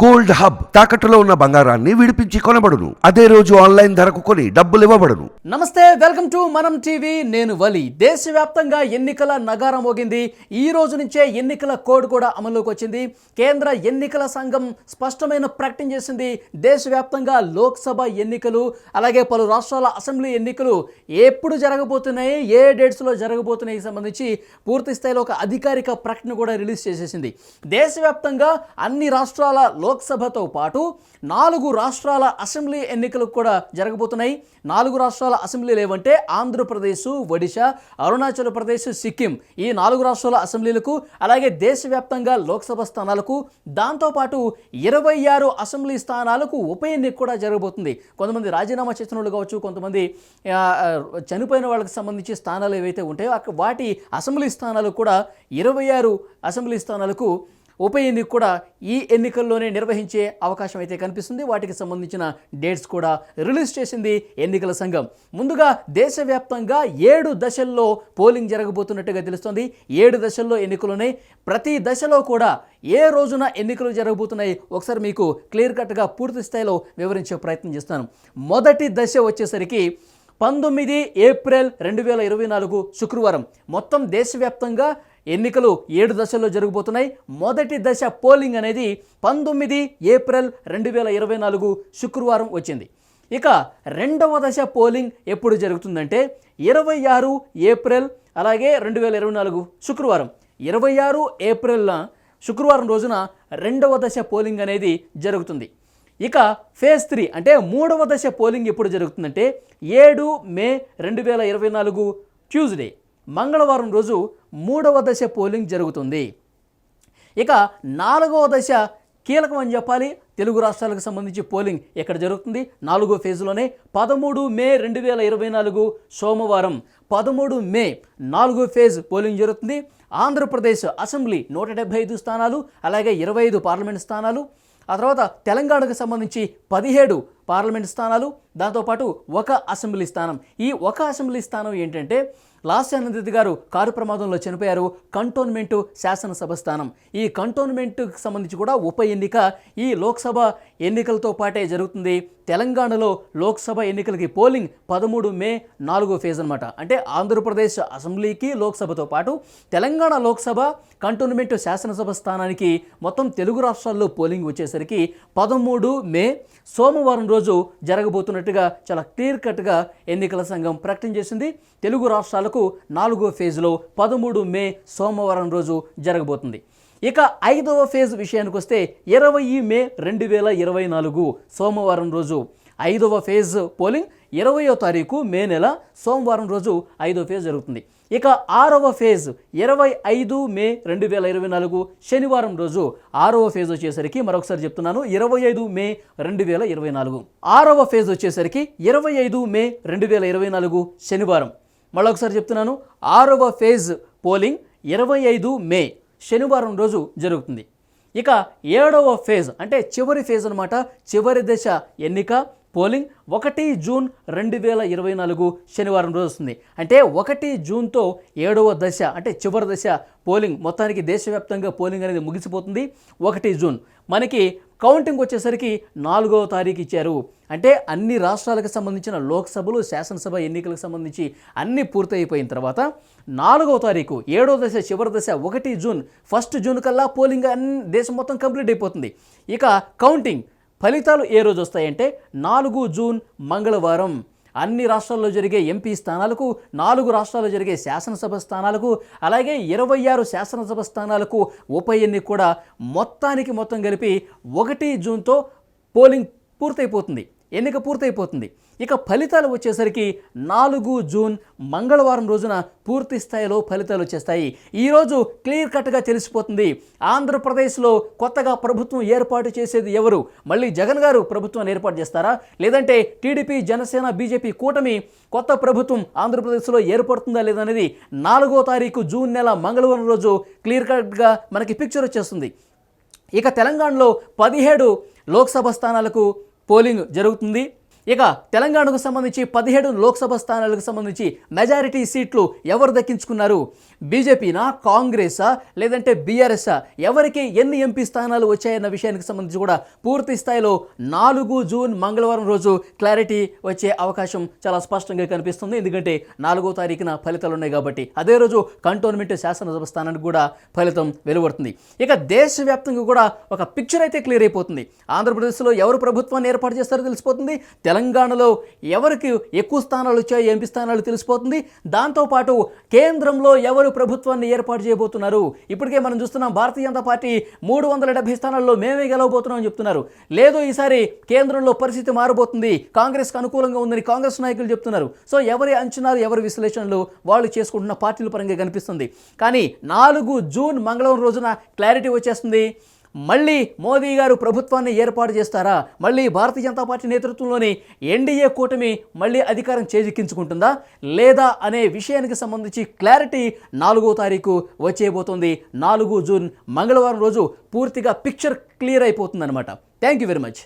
Gold hub తాకట్టులో ఉన్న బంగారాన్ని విడిపించి కొనబడును. అదే రోజు ఆన్లైన్ ధరకు కొని డబ్బులు ఇవ్వబడును. నమస్తే వెల్కమ్ టు మనం టీవీ. నేను వలి. దేశవ్యాప్తంగా ఎన్నికల నగారం మోగింది. ఈ రోజు నుంచే ఎన్నికల కోడ్ కూడా అమల్లోకి వచ్చింది. కేంద్ర ఎన్నికల సంఘం స్పష్టమైన ప్రకటన చేసింది. దేశవ్యాప్తంగా లోక్సభ ఎన్నికలు అలాగే పలు రాష్ట్రాల అసెంబ్లీ ఎన్నికలు ఎప్పుడు జరగబోతున్నాయి ఏ డేట్స్లో జరగబోతున్నాయి సంబంధించి పూర్తి స్థాయిలో ఒక అధికారిక ప్రకటన కూడా రిలీజ్ చేసేసింది. దేశవ్యాప్తంగా అన్ని రాష్ట్రాల లోక్సభతో పాటు నాలుగు రాష్ట్రాల అసెంబ్లీ ఎన్నికలు కూడా జరగబోతున్నాయి. నాలుగు రాష్ట్రాల అసెంబ్లీలు ఏవంటే ఆంధ్రప్రదేశ్ ఒడిశా అరుణాచల్ ప్రదేశ్ సిక్కిం. ఈ నాలుగు రాష్ట్రాల అసెంబ్లీలకు అలాగే దేశవ్యాప్తంగా లోక్సభ స్థానాలకు దాంతోపాటు ఇరవై ఆరు అసెంబ్లీ స్థానాలకు ఉప ఎన్నిక కూడా జరగబోతుంది. కొంతమంది రాజీనామా చేసిన వాళ్ళు కావచ్చు కొంతమంది చనిపోయిన వాళ్ళకి సంబంధించి స్థానాలు ఏవైతే ఉంటాయో వాటి అసెంబ్లీ స్థానాలు కూడా ఇరవై ఆరు అసెంబ్లీ స్థానాలకు ఉప ఎన్నిక కూడా ఈ ఎన్నికల్లోనే నిర్వహించే అవకాశం అయితే కనిపిస్తుంది. వాటికి సంబంధించిన డేట్స్ కూడా రిలీజ్ చేసింది ఎన్నికల సంఘం. ముందుగా దేశవ్యాప్తంగా ఏడు దశల్లో పోలింగ్ జరగబోతున్నట్టుగా తెలుస్తోంది. ఏడు దశల్లో ఎన్నికలున్నాయి ప్రతి దశలో కూడా ఏ రోజున ఎన్నికలు జరగబోతున్నాయి ఒకసారి మీకు క్లియర్ కట్గా పూర్తి స్థాయిలో వివరించే ప్రయత్నం చేస్తాను. మొదటి దశ వచ్చేసరికి పంతొమ్మిది ఏప్రిల్ రెండు వేల ఇరవై నాలుగు శుక్రవారం. మొత్తం దేశవ్యాప్తంగా ఎన్నికలు ఏడు దశల్లో జరగబోతున్నాయి. మొదటి దశ పోలింగ్ అనేది పంతొమ్మిది ఏప్రిల్ రెండు వేల ఇరవై నాలుగు శుక్రవారం వచ్చింది. ఇక రెండవ దశ పోలింగ్ ఎప్పుడు జరుగుతుందంటే ఇరవై ఆరు ఏప్రిల్ అలాగే రెండు వేల ఇరవై నాలుగు శుక్రవారం. ఇరవై ఆరు ఏప్రిల్న శుక్రవారం రోజున రెండవ దశ పోలింగ్ అనేది జరుగుతుంది. ఇక ఫేజ్ త్రీ అంటే మూడవ దశ పోలింగ్ ఎప్పుడు జరుగుతుందంటే ఏడు మే రెండు వేల ఇరవై నాలుగు ట్యూస్డే. మంగళవారం రోజు మూడవ దశ పోలింగ్ జరుగుతుంది. ఇక నాలుగవ దశ కీలకం అని చెప్పాలి. తెలుగు రాష్ట్రాలకు సంబంధించి పోలింగ్ ఎక్కడ జరుగుతుంది? నాలుగో ఫేజ్లోనే పదమూడు మే రెండు వేల ఇరవై నాలుగు సోమవారం పదమూడు మే నాలుగో ఫేజ్ పోలింగ్ జరుగుతుంది. ఆంధ్రప్రదేశ్ అసెంబ్లీ నూట డెబ్బై ఐదు స్థానాలు అలాగే ఇరవై ఐదు పార్లమెంట్ స్థానాలు. ఆ తర్వాత తెలంగాణకు సంబంధించి పదిహేడు పార్లమెంట్ స్థానాలు దాంతోపాటు ఒక అసెంబ్లీ స్థానం. ఈ ఒక అసెంబ్లీ స్థానం ఏంటంటే లాస్యానందరెడ్డి గారు కారు ప్రమాదంలో చనిపోయారు కంటోన్మెంటు శాసనసభ స్థానం. ఈ కంటోన్మెంట్కి సంబంధించి కూడా ఉప ఎన్నిక ఈ లోక్సభ ఎన్నికలతో పాటే జరుగుతుంది. తెలంగాణలో లోక్సభ ఎన్నికలకి పోలింగ్ పదమూడు మే నాలుగో ఫేజ్ అనమాట అంటే ఆంధ్రప్రదేశ్ అసెంబ్లీకి లోక్సభతో పాటు తెలంగాణ లోక్సభ కంటోన్మెంట్ శాసనసభ స్థానానికి మొత్తం తెలుగు రాష్ట్రాల్లో పోలింగ్ వచ్చేసరికి పదమూడు మే సోమవారం రోజు జరగబోతున్నట్టుగా చాలా క్లియర్ కట్గా ఎన్నికల సంఘం ప్రకటన చేసింది. తెలుగు రాష్ట్రాలకు నాలుగో ఫేజ్లో పదమూడు మే సోమవారం రోజు జరగబోతుంది. ఇక ఐదవ ఫేజ్ విషయానికి వస్తే ఇరవై మే రెండు వేల ఇరవై నాలుగు సోమవారం రోజు ఐదవ ఫేజ్ పోలింగ్. ఇరవయో తారీఖు మే నెల సోమవారం రోజు ఐదో ఫేజ్ జరుగుతుంది. ఇక ఆరవ ఫేజ్ ఇరవై ఐదు మే రెండు వేల ఇరవై నాలుగు శనివారం రోజు ఆరవ ఫేజ్ వచ్చేసరికి మరొకసారి చెప్తున్నాను ఇరవై ఐదు మే రెండు వేల ఇరవై నాలుగు. ఆరవ ఫేజ్ వచ్చేసరికి ఇరవై ఐదు మే రెండు వేల ఇరవై నాలుగు శనివారం. మరొకసారి చెప్తున్నాను ఆరవ ఫేజ్ పోలింగ్ ఇరవై ఐదు మే శనివారం రోజు జరుగుతుంది. ఇక ఏడవ ఫేజ్ అంటే చివరి ఫేజ్ అనమాట చివరి దశ ఎన్నిక పోలింగ్ ఒకటి జూన్ రెండు వేల ఇరవై నాలుగు శనివారం రోజు వస్తుంది. అంటే ఒకటి జూన్తో ఏడవ దశ అంటే చివరి దశ పోలింగ్. మొత్తానికి దేశవ్యాప్తంగా పోలింగ్ అనేది ముగిసిపోతుంది ఒకటి జూన్. మనకి కౌంటింగ్ వచ్చేసరికి నాలుగవ తారీఖు ఇచ్చారు. అంటే అన్ని రాష్ట్రాలకు సంబంధించిన లోక్సభలు శాసనసభ ఎన్నికలకు సంబంధించి అన్నీ పూర్తయిపోయిన తర్వాత నాలుగవ తారీఖు ఏడో దశ చివరి దశ ఒకటి జూన్. ఫస్ట్ జూన్ కల్లా పోలింగ్ అన్ని దేశం మొత్తం కంప్లీట్ అయిపోతుంది. ఇక కౌంటింగ్ ఫలితాలు ఏ రోజు వస్తాయంటే నాలుగు జూన్ మంగళవారం. అన్ని రాష్ట్రాల్లో జరిగే ఎంపీ స్థానాలకు నాలుగు రాష్ట్రాల్లో జరిగే శాసనసభ స్థానాలకు అలాగే ఇరవై ఆరు శాసనసభ స్థానాలకు ఉప ఎన్నిక కూడా మొత్తానికి మొత్తం కలిపి ఒకటి జూన్తో పోలింగ్ పూర్తయిపోతుంది. ఎన్నిక పూర్తయిపోతుంది. ఇక ఫలితాలు వచ్చేసరికి నాలుగు జూన్ మంగళవారం రోజున పూర్తి స్థాయిలో ఫలితాలు వచ్చేస్తాయి. ఈరోజు క్లియర్ కట్గా తెలిసిపోతుంది. ఆంధ్రప్రదేశ్లో కొత్తగా ప్రభుత్వం ఏర్పాటు చేసేది ఎవరు? మళ్ళీ జగన్ గారు ప్రభుత్వాన్ని ఏర్పాటు చేస్తారా? లేదంటే టీడీపీ జనసేన బీజేపీ కూటమి కొత్త ప్రభుత్వం ఆంధ్రప్రదేశ్లో ఏర్పడుతుందా లేదనేది నాలుగో తారీఖు జూన్ నెల మంగళవారం రోజు క్లియర్ కట్గా మనకి పిక్చర్ వచ్చేస్తుంది. ఇక తెలంగాణలో పదిహేడు లోక్సభ స్థానాలకు పోలింగ్ జరుగుతుంది. ఇక తెలంగాణకు సంబంధించి పదిహేడు లోక్సభ స్థానాలకు సంబంధించి మెజారిటీ సీట్లు ఎవరు దక్కించుకున్నారు? బీజేపీనా కాంగ్రెసా లేదంటే బీఆర్ఎస్ఆ ఎవరికి ఎన్ని ఎంపీ స్థానాలు వచ్చాయన్న విషయానికి సంబంధించి కూడా పూర్తి స్థాయిలో నాలుగు జూన్ మంగళవారం రోజు క్లారిటీ వచ్చే అవకాశం చాలా స్పష్టంగా కనిపిస్తుంది. ఎందుకంటే నాలుగో తారీఖున ఫలితాలు ఉన్నాయి కాబట్టి అదే రోజు కంటోన్మెంట్ శాసనసభ స్థానానికి కూడా ఫలితం వెలువడుతుంది. ఇక దేశవ్యాప్తంగా కూడా ఒక పిక్చర్ అయితే క్లియర్ అయిపోతుంది. ఆంధ్రప్రదేశ్లో ఎవరు ప్రభుత్వాన్ని ఏర్పాటు చేస్తారో తెలిసిపోతుంది. తెలంగాణలో ఎవరికి ఎక్కువ స్థానాలు వచ్చాయో ఎంపీ స్థానాలు తెలిసిపోతుంది. దాంతోపాటు కేంద్రంలో ఎవరు ప్రభుత్వాన్ని ఏర్పాటు చేయబోతున్నారు? ఇప్పటికే మనం చూస్తున్నాం భారతీయ జనతా పార్టీ మూడు వందల డెబ్బై స్థానాల్లో మేమే గెలవబోతున్నామని చెప్తున్నారు. లేదు ఈసారి కేంద్రంలో పరిస్థితి మారబోతుంది. కాంగ్రెస్కి అనుకూలంగా ఉందని కాంగ్రెస్ నాయకులు చెప్తున్నారు. సో ఎవరి అంచనాలు ఎవరి విశ్లేషణలు వాళ్ళు చేసుకుంటున్న పార్టీల పరంగా కనిపిస్తుంది. కానీ నాలుగు జూన్ మంగళవారం రోజున క్లారిటీ వచ్చేస్తుంది. మళ్ళీ మోదీ గారు ప్రభుత్వాన్ని ఏర్పాటు చేస్తారా? మళ్ళీ భారతీయ జనతా పార్టీ నేతృత్వంలోని ఎన్డీఏ కూటమి మళ్ళీ అధికారం చేజిక్కించుకుంటుందా? లేదా అనే విషయానికి సంబంధించి క్లారిటీ నాలుగో తారీఖు వచ్చేయబోతోంది. నాలుగు జూన్ మంగళవారం రోజు పూర్తిగా picture clear అయిపోతుందన్నమాట. Thank you very much.